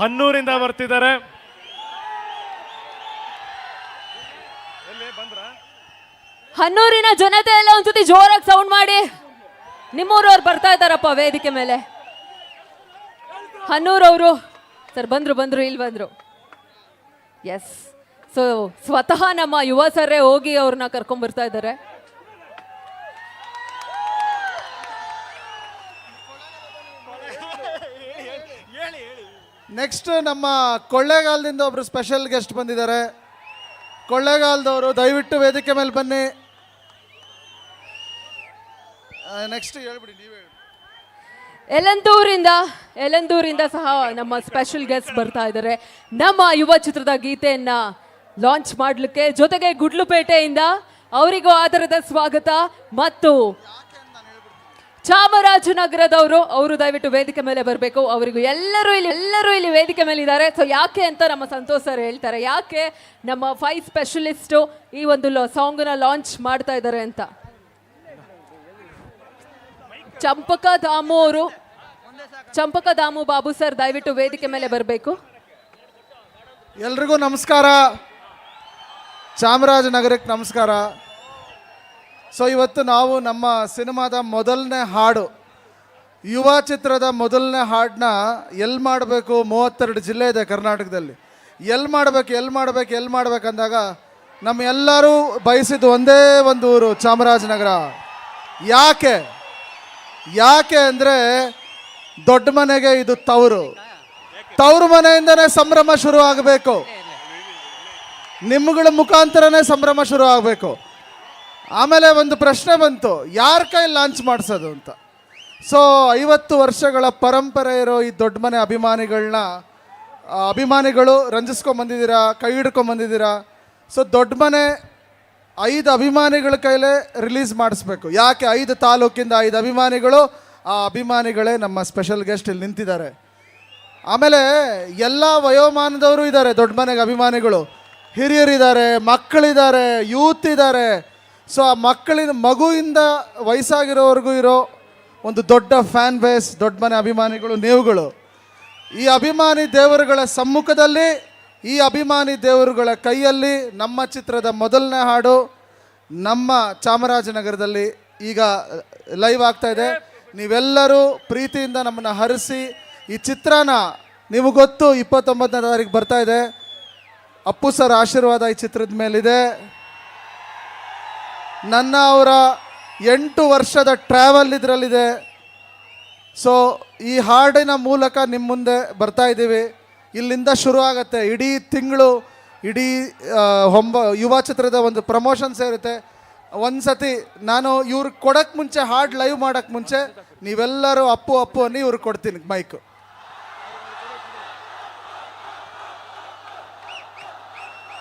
ಹನ್ನೂರಿಂದ ಬರ್ತಿದ್ದಾರೆ. ಹನ್ನೂರಿನ ಜನತೆ ಎಲ್ಲ ಒಂದ್ಸತಿ ಜೋರಾಗಿ ಸೌಂಡ್ ಮಾಡಿ. ನಿಮ್ಮೂರವ್ರು ಬರ್ತಾ ಇದ್ದಾರಪ್ಪ ವೇದಿಕೆ ಮೇಲೆ. ಹನ್ನೂರವರು, ಸರ್ ಬಂದ್ರು ಬಂದ್ರು, ಇಲ್ಲಿ ಬಂದ್ರು. ಎಸ್ ಸೊ ಸ್ವತಃ ನಮ್ಮ ಯುವ ಸರ್ರೇ ಹೋಗಿ ಅವ್ರನ್ನ ಕರ್ಕೊಂಡ್ಬರ್ತಾ ಇದ್ದಾರೆ. ನೆಕ್ಸ್ಟ್ ನಮ್ಮ ಕೊಳ್ಳೇಗಾಲದಿಂದ ಒಬ್ರು ಸ್ಪೆಷಲ್ ಗೆಸ್ಟ್ ಬಂದಿದ್ದಾರೆ. ಕೊಳ್ಳೇಗಾಲದವರು, ದಯವಿಟ್ಟು ವೇದಿಕೆ ಮೇಲೆ ಬನ್ನಿ. ನೆಕ್ಸ್ಟ್ ಹೇಳ್ಬಿಡಿ, ನೀವು ಹೇಳಿ ಎಲಂದೂರಿಂದ ಎಲಂತೂರಿಂದ ಸಹ ನಮ್ಮ ಸ್ಪೆಷಲ್ ಗೆಸ್ಟ್ ಬರ್ತಾ ಇದ್ದಾರೆ. ನಮ್ಮ ಯುವ ಚಿತ್ರದ ಗೀತೆಯನ್ನ ಲಾಂಚ್ ಮಾಡಲಿಕ್ಕೆ ಜೊತೆಗೆ ಗುಡ್ಲುಪೇಟೆಯಿಂದ ಅವರಿಗೂ ಆಧಾರದ ಸ್ವಾಗತ ಮತ್ತು ಚಾಮರಾಜನಗರದವರು, ಅವರು ದಯವಿಟ್ಟು ವೇದಿಕೆ ಮೇಲೆ ಬರಬೇಕು. ಅವರಿಗೂ ಎಲ್ಲರೂ ಇಲ್ಲಿ ಎಲ್ಲರೂ ಇಲ್ಲಿ ವೇದಿಕೆ ಮೇಲೆ ಇದ್ದಾರೆ ಸೊ ಯಾಕೆ ಅಂತ ನಮ್ಮ ಸಂತೋಷ್ ಸರ್ ಹೇಳ್ತಾರೆ. ಯಾಕೆ ನಮ್ಮ ಫೈವ್ ಸ್ಪೆಷಲಿಸ್ಟು ಈ ಒಂದು ಸಾಂಗ್ನ ಲಾಂಚ್ ಮಾಡ್ತಾ ಇದ್ದಾರೆ ಅಂತ? ಚಂಪಕ ದಾಮು ಅವರು, ಚಂಪಕ ದಾಮು ಬಾಬು ಸರ್ ದಯವಿಟ್ಟು ವೇದಿಕೆ ಮೇಲೆ ಬರಬೇಕು. ಎಲ್ರಿಗೂ ನಮಸ್ಕಾರ. ಚಾಮರಾಜನಗರಕ್ಕೆ ನಮಸ್ಕಾರ. ಸೊ ಇವತ್ತು ನಾವು ನಮ್ಮ ಸಿನಿಮಾದ ಮೊದಲನೇ ಹಾಡು, ಯುವ ಚಿತ್ರದ ಮೊದಲನೇ ಹಾಡನ್ನ ಎಲ್ಲಿ ಮಾಡಬೇಕು ಮೂವತ್ತೆರಡು ಜಿಲ್ಲೆ ಇದೆ ಕರ್ನಾಟಕದಲ್ಲಿ. ಎಲ್ಲಿ ಮಾಡಬೇಕು ಎಲ್ಲಿ ಮಾಡಬೇಕು ಎಲ್ಲಿ ಮಾಡ್ಬೇಕಂದಾಗ ನಮ್ಮ ಎಲ್ಲರೂ ಬಯಸಿದ್ದು ಒಂದೇ ಒಂದು ಊರು, ಚಾಮರಾಜನಗರ. ಯಾಕೆ? ಯಾಕೆ ಅಂದರೆ ದೊಡ್ಡ ಮನೆಗೆ ಇದು ತವರು. ತವರು ಮನೆಯಿಂದನೇ ಸಂಭ್ರಮ ಶುರು ಆಗಬೇಕು. ನಿಮ್ಮಗಳ ಮುಖಾಂತರನೇ ಸಂಭ್ರಮ ಶುರು ಆಗಬೇಕು. ಆಮೇಲೆ ಒಂದು ಪ್ರಶ್ನೆ ಬಂತು, ಯಾರ ಕೈ ಲಾಂಚ್ ಮಾಡಿಸೋದು ಅಂತ. ಸೊ ಐವತ್ತು ವರ್ಷಗಳ ಪರಂಪರೆ ಇರೋ ಈ ದೊಡ್ಡ ಮನೆ ಅಭಿಮಾನಿಗಳನ್ನ ಅಭಿಮಾನಿಗಳು ರಂಜಿಸ್ಕೊಂಬಂದಿದ್ದೀರಾ ಕೈ ಹಿಡ್ಕೊಂಬಂದಿದ್ದೀರಾ ಸೊ ದೊಡ್ಡ ಮನೆ ಐದು ಅಭಿಮಾನಿಗಳ ಕೈಲೇ ರಿಲೀಸ್ ಮಾಡಿಸ್ಬೇಕು. ಯಾಕೆ ಐದು ತಾಲೂಕಿಂದ ಐದು ಅಭಿಮಾನಿಗಳು, ಆ ಅಭಿಮಾನಿಗಳೇ ನಮ್ಮ ಸ್ಪೆಷಲ್ ಗೆಸ್ಟ್ ಇಲ್ಲಿ ನಿಂತಿದ್ದಾರೆ. ಆಮೇಲೆ ಎಲ್ಲ ವಯೋಮಾನದವರು ಇದ್ದಾರೆ, ದೊಡ್ಡ ಮನೆಗೆ ಅಭಿಮಾನಿಗಳು. ಹಿರಿಯರಿದ್ದಾರೆ, ಮಕ್ಕಳಿದ್ದಾರೆ ಯೂತ್ ಇದ್ದಾರೆ ಸೊ ಆ ಮಕ್ಕಳಿನ ಮಗುವಿಂದ ವಯಸ್ಸಾಗಿರೋವರೆಗೂ ಇರೋ ಒಂದು ದೊಡ್ಡ ಫ್ಯಾನ್ ಬೇಸ್ ದೊಡ್ಡ ಮನೆ ಅಭಿಮಾನಿಗಳು, ನೀವುಗಳು. ಈ ಅಭಿಮಾನಿ ದೇವರುಗಳ ಸಮ್ಮುಖದಲ್ಲಿ, ಈ ಅಭಿಮಾನಿ ದೇವರುಗಳ ಕೈಯಲ್ಲಿ ನಮ್ಮ ಚಿತ್ರದ ಮೊದಲನೇ ಹಾಡು ನಮ್ಮ ಚಾಮರಾಜನಗರದಲ್ಲಿ ಈಗ ಲೈವ್ ಆಗ್ತಾ ಇದೆ. ನೀವೆಲ್ಲರೂ ಪ್ರೀತಿಯಿಂದ ನಮ್ಮನ್ನು ಹರಿಸಿ, ಈ ಚಿತ್ರನ ನೀವು ಗೊತ್ತು ಇಪ್ಪತ್ತೊಂಬತ್ತನೇ ತಾರೀಕು ಬರ್ತಾ ಇದೆ. ಅಪ್ಪು ಸರ್ ಆಶೀರ್ವಾದ ಈ ಚಿತ್ರದ ಮೇಲಿದೆ. ನನ್ನ ಅವರ ಎಂಟು ವರ್ಷದ ಟ್ರಾವೆಲ್ ಇದರಲ್ಲಿದೆ. ಸೊ ಈ ಹಾಡಿನ ಮೂಲಕ ನಿಮ್ಮ ಮುಂದೆ ಬರ್ತಾ ಇದ್ದೀವಿ. ಇಲ್ಲಿಂದ ಶುರು ಆಗುತ್ತೆ. ಇಡೀ ತಿಂಗಳು, ಇಡೀ ಹೊಂಬ, ಯುವ ಚಿತ್ರದ ಒಂದು ಪ್ರಮೋಷನ್ ಸೇರುತ್ತೆ. ಒಂದು ಸತಿ ನಾನು ಇವ್ರಿಗೆ ಕೊಡೋಕ್ಕೆ ಮುಂಚೆ, ಹಾಡು ಲೈವ್ ಮಾಡೋಕ್ಕೆ ಮುಂಚೆ ನೀವೆಲ್ಲರೂ ಅಪ್ಪು ಅಪ್ಪು ಅನ್ನಿ ಇವ್ರಿಗೆ ಕೊಡ್ತೀನಿ ಮೈಕು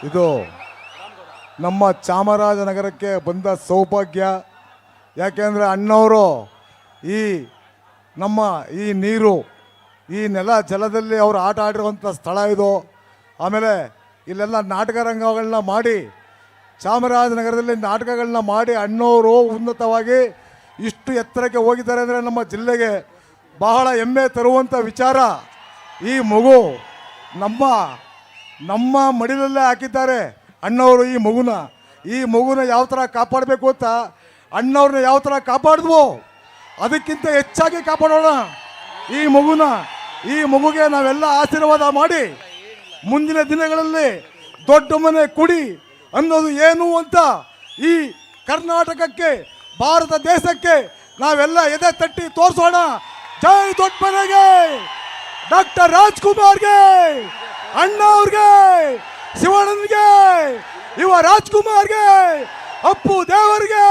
ಇದು ನಮ್ಮ ಚಾಮರಾಜನಗರಕ್ಕೆ ಬಂದ ಸೌಭಾಗ್ಯ. ಯಾಕೆಂದರೆ ಅಣ್ಣವರು ಈ ನಮ್ಮ ಈ ನೀರು, ಈ ನೆಲ ಜಲದಲ್ಲಿ ಅವರು ಆಟ ಆಡಿರುವಂಥ ಸ್ಥಳ ಇದು. ಆಮೇಲೆ ಇಲ್ಲೆಲ್ಲ ನಾಟಕ ರಂಗಗಳನ್ನ ಮಾಡಿ, ಚಾಮರಾಜನಗರದಲ್ಲಿ ನಾಟಕಗಳನ್ನ ಮಾಡಿ ಅಣ್ಣವರು ಉನ್ನತವಾಗಿ ಇಷ್ಟು ಎತ್ತರಕ್ಕೆ ಹೋಗಿದ್ದಾರೆ ಅಂದರೆ ನಮ್ಮ ಜಿಲ್ಲೆಗೆ ಬಹಳ ಹೆಮ್ಮೆ ತರುವಂಥ ವಿಚಾರ. ಈ ಮಗು ನಮ್ಮ ನಮ್ಮ ಮಡಿಲಲ್ಲೇ ಹಾಕಿದ್ದಾರೆ. ಅಣ್ಣವರು ಈ ಮಗುನ ಈ ಮಗುನ ಯಾವ ಥರ ಕಾಪಾಡಬೇಕು ಅಂತ ಅಣ್ಣವ್ರನ್ನ ಯಾವ ಥರ ಕಾಪಾಡಿದ್ವು, ಅದಕ್ಕಿಂತ ಹೆಚ್ಚಾಗಿ ಕಾಪಾಡೋಣ. ಈ ಮಗುನ, ಈ ಮಗುಗೆ ನಾವೆಲ್ಲ ಆಶೀರ್ವಾದ ಮಾಡಿ ಮುಂದಿನ ದಿನಗಳಲ್ಲಿ ದೊಡ್ಡ ಮನೆ ಕುಡಿ ಅನ್ನೋದು ಏನು ಅಂತ ಈ ಕರ್ನಾಟಕಕ್ಕೆ, ಭಾರತ ದೇಶಕ್ಕೆ ನಾವೆಲ್ಲ ಎದೆ ತಟ್ಟಿ ತೋರಿಸೋಣ. ಜೈ ದೊಡ್ಡ ಮನೆಗೆ, ಡಾಕ್ಟರ್ ರಾಜ್ಕುಮಾರ್ಗೆ ಅಣ್ಣ ಅವ್ರಿಗೆ ಶಿವಾನಂದ್ಗೆ ಇವ ರಾಜ್ಕುಮಾರ್ಗೆ ಅಪ್ಪು ದೇವರಿಗೆ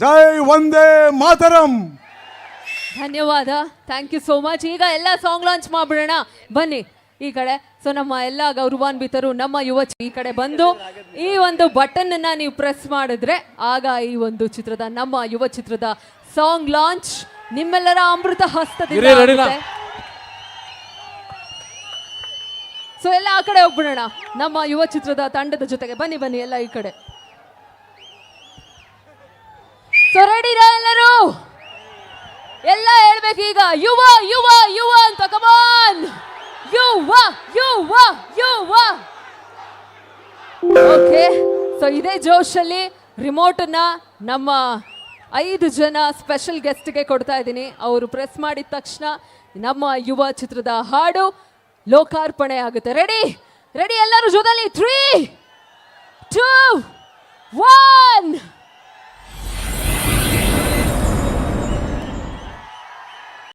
ಜೈ ಒಂದೇ ಮಾತರಂ. ಧನ್ಯವಾದ. ಥ್ಯಾಂಕ್ ಯು ಸೋ ಮಚ್ ಈಗ ಎಲ್ಲ ಸಾಂಗ್ ಲಾಂಚ್ ಮಾಡ್ಬಿಡೋಣ. ಬನ್ನಿ. ಈ ಕಡೆ ಸೊ ನಮ್ಮ ಎಲ್ಲ ಗೌರವಾನ್ವಿತರು ನಮ್ಮ ಯುವ ಈ ಕಡೆ ಬಂದು ಈ ಒಂದು ಬಟನ್ ಅನ್ನ ನೀವು ಪ್ರೆಸ್ ಮಾಡಿದ್ರೆ ಆಗ ಈ ಒಂದು ಚಿತ್ರದ ನಮ್ಮ ಯುವ ಚಿತ್ರದ ಸಾಂಗ್ ಲಾಂಚ್ ನಿಮ್ಮೆಲ್ಲರ ಅಮೃತ ಹಸ್ತದಿಂದ ಸೊ ಎಲ್ಲ ಆ ಕಡೆ ಹೋಗ್ಬಿಡೋಣ. ನಮ್ಮ ಯುವ ಚಿತ್ರದ ತಂಡದ ಜೊತೆಗೆ. ಬನ್ನಿ ಬನ್ನಿ, ಎಲ್ಲ ಈ ಕಡೆ. ಸೊ ರೆಡಿರಾ ಎಲ್ಲರೂ? ಎಲ್ಲ ಹೇಳ್ಬೇಕು ಈಗ. ಯುವ ಯುವ ಯುವ ಅಂತ ಕಮಾನ್ ಯುವ ಯುವ ಯುವ. ಓಕೆ ಸೊ ಇದೇ ಜೋಶಲ್ಲಿ ರಿಮೋಟನ್ನ ನಮ್ಮ ಐದು ಜನ ಸ್ಪೆಷಲ್ ಗೆಸ್ಟ್ಗೆ ಕೊಡ್ತಾ ಇದ್ದೀನಿ. ಅವರು ಪ್ರೆಸ್ ಮಾಡಿದ ತಕ್ಷಣ ನಮ್ಮ ಯುವ ಚಿತ್ರದ ಹಾಡು. ಲೋಕಾರ್ಪಣೆ ಆಗುತ್ತೆ ರೆಡಿ